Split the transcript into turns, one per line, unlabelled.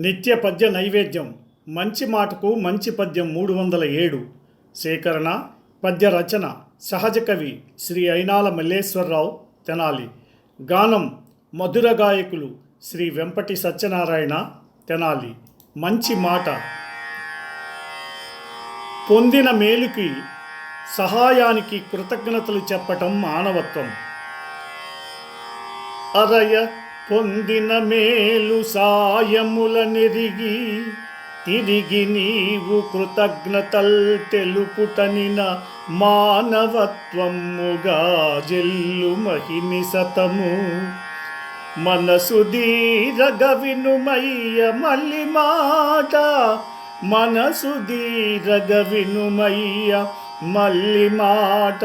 నిత్య పద్య నైవేద్యం. మంచి మాటకు మంచి పద్యం మూడు వందల ఏడు. సేకరణ పద్య రచన సహజ కవి శ్రీ అయినాల మల్లేశ్వరరావు తెనాలి. గానం మధుర గాయకులు శ్రీ వెంపటి సత్యనారాయణ తెనాలి. మంచి మాట. పొందిన మేలుకి సహాయానికి కృతజ్ఞతలు చెప్పటం మానవత్వం. అరయ్య పొందిన మేలు సాయముల నెరిగి తిరిగి నీవు కృతజ్ఞతల్ తెలుపుటనిన మానవత్వముగా జల్లు మహిని సతము. మనసు దీరగ వినుమయ్య మల్లి మాట మనసు దీరగ వినుమయ్య మల్లి మాట.